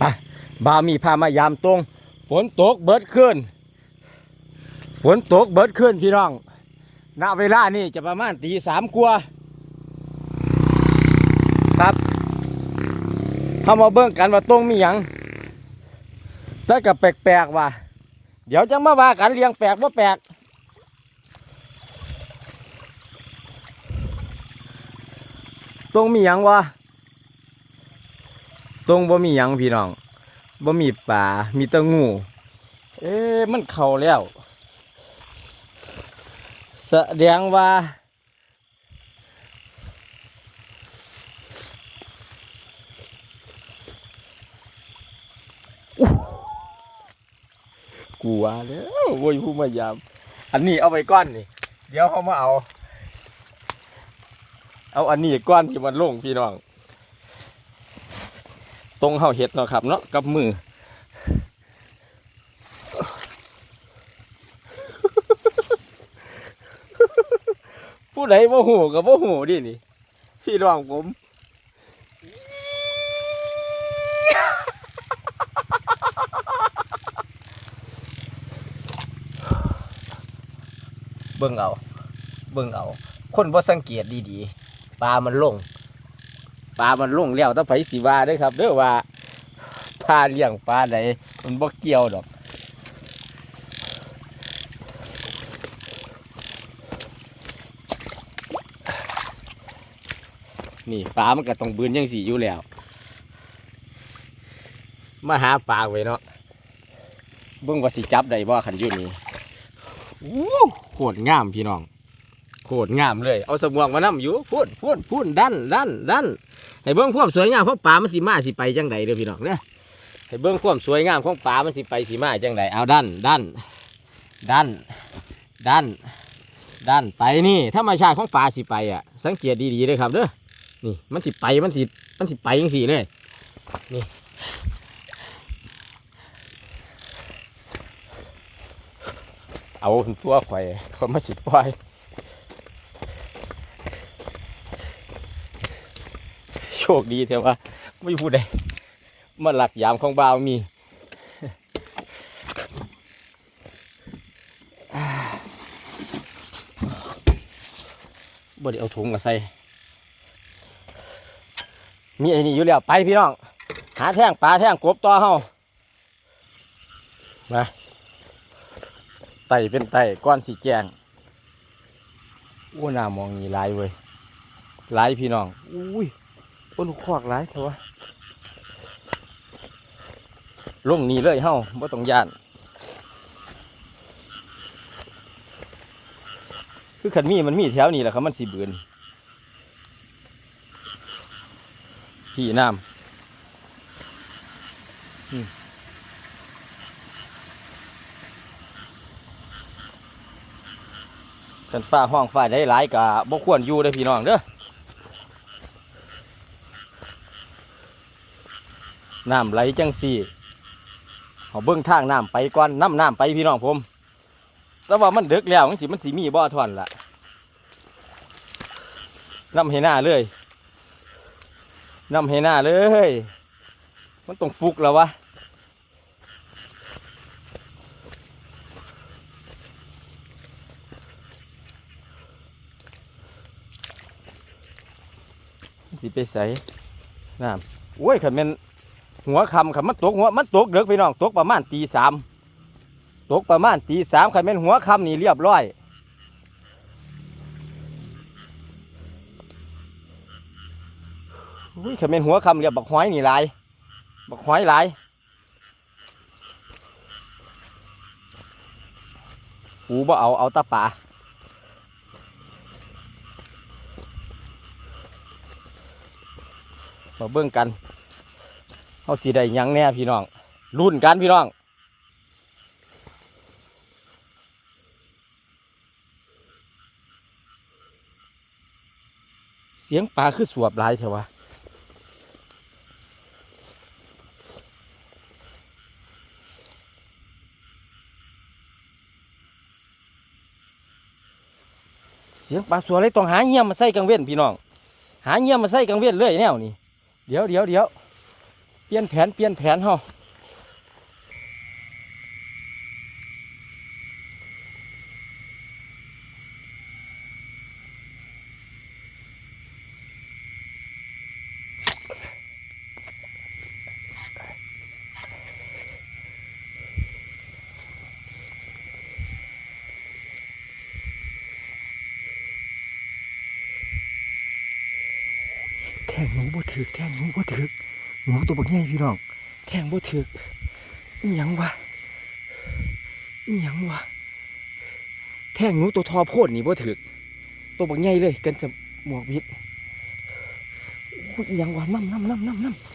ไปบามีพามายามตรง ฝนตกเบิดขึ้น ฝนตกเบิดขึ้นพี่น้อง ณ เวลานี่จะประมาณตีสามกว่าครับเข้ามาเบิ่งกันว่าตรงมีหยังแต่กับแปลกๆว่ะ เดี๋ยวจะมาว่ากันเรียงแปลกว่าแปลกตรงมีหยังวะ ตรงบ่มีหยังพี่น้องบ่มีป่ามีแตะงู เอ๊ะมันเข้าแล้วแสดงว่ากูว่าแล้วโว้ยผู้มายาม อันนี้เอาไปก้อนนี่ เดี๋ยวเขามาเอา เอาอันนี้ก้อนที่มันลงพี่น้อง ตรงเฮาเห็ดเนาะครับเนาะกับมือผู้ใดบ่หูกับบ่หูดินี่พี่น้องผมเบิ่งเอา เบิ่งเอา คนบ่สังเกตดีๆ ปลามันลง ปลามันลงแล้วต้องไปสีว่าด้วยครับเด้อว่าปลาเลี้ยงปลาใดมันบ่เกี่ยวดอกนี่ปลามันก็ต้องบืนยังสีอยู่แล้ว มาหาปลาไว้เนาะเบิ่งว่าสิจับได้บ่ขันอยู่นี่อู้โคตรงามพี่น้อง โคตรงามเลย เอาสมวงมานํอยู่พูนพูนพูนดันดันดันให้เบิ่งความสวยงามของปลามันสิมาสิไปจังใดเด้อพี่น้องเนี่ยให้เบิ่งความสวยงามของปลามันสิไปสิมาจังใดเอาดันดันดันดันดันไปนี่ธรรมชาติของปลาสิไปอะ สังเกตดีๆเลยครับเด้อนี่มันสิไปมันสิมันสิไปยังสี่เลยนี่เอาตัวข่อยเขามาสิปล่อยโช คดีเถอะว่าไม่พูดใดมาหลักยามของบ่าวมีบ่ได้เอาถุงมาใส่ มีไอ้นี่อยู่แล้วไปพี่น้อง หาแท่งปลาแท่งกบต่อเฮามาไต่เป็นไต่ก้อนสีแกงอู้หน้ามองนี่ลายเว้ยลายพี่น้อง อุ้ย อ้นควักหลายเถอะวะลงนี่เลยเฮ้าบ่ต้องย่าน คือขันมีมันมีแถวนี้แหละครับมันสีเบือนพี่น้ำกันฟ้าห้องฟ้าได้หลายกะบ่ควรอยู่เด้พี่น้องเด้อ น้ำไหลจังสี่เอาเบิ้งทางน้ำไปก่อนน้ำน้ำไปพี่น้องผม แต่ว่ามันเดึกแล้วมันสิมันสีมีบ่อทอนละน้ำให้หน้าเลยน้ำให้หน้าเลย มันต้องฟุกแล้ววะสิไปใส่น้ำโอ้ยขันเป็น หัวคำขันมันตกหัวมันตกเด็กพี่น้องตกประมาณตีสามตกประมาณตีสามขันเป็นหัวคำนี่เรียบร้อยอุ้ยขันเป็นหัวคำเรียบบักห้อยนี่หลายบักห้อยหลายกูบ่เอาเอาตาป่ามาเบิ่งกัน เอาสีได้ยังแน่พี่น้องรุ่นกันพี่น้องเสียงปลาคือสวบหลายเถอะวะเสียงปลาสัวเลยต้องหาเงี้ยมมาใส่กังเว้นพี่น้องหาเงี้ยมมาใส่กังเว้นเลยแนวนี่เดี๋ยวเดี๋ยวเดี๋ยว เปลี่ยนแผนเปลี่ยนแผนเฮาแท่งหนูบ่ถึกแท่งหนูบ่ถึก หนูตัวบักใหญ่พี่น้อง แทงบ่ถึกอีหยังวะอีหยังวะแทงหนูตัวทอโพดนี่บ่ถึกตัวบักใหญ่เลยกันจะหมวกวิบโอ้ยอีหยังวะน้ำน้ำน้ำน้ำน้ำ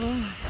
Oh.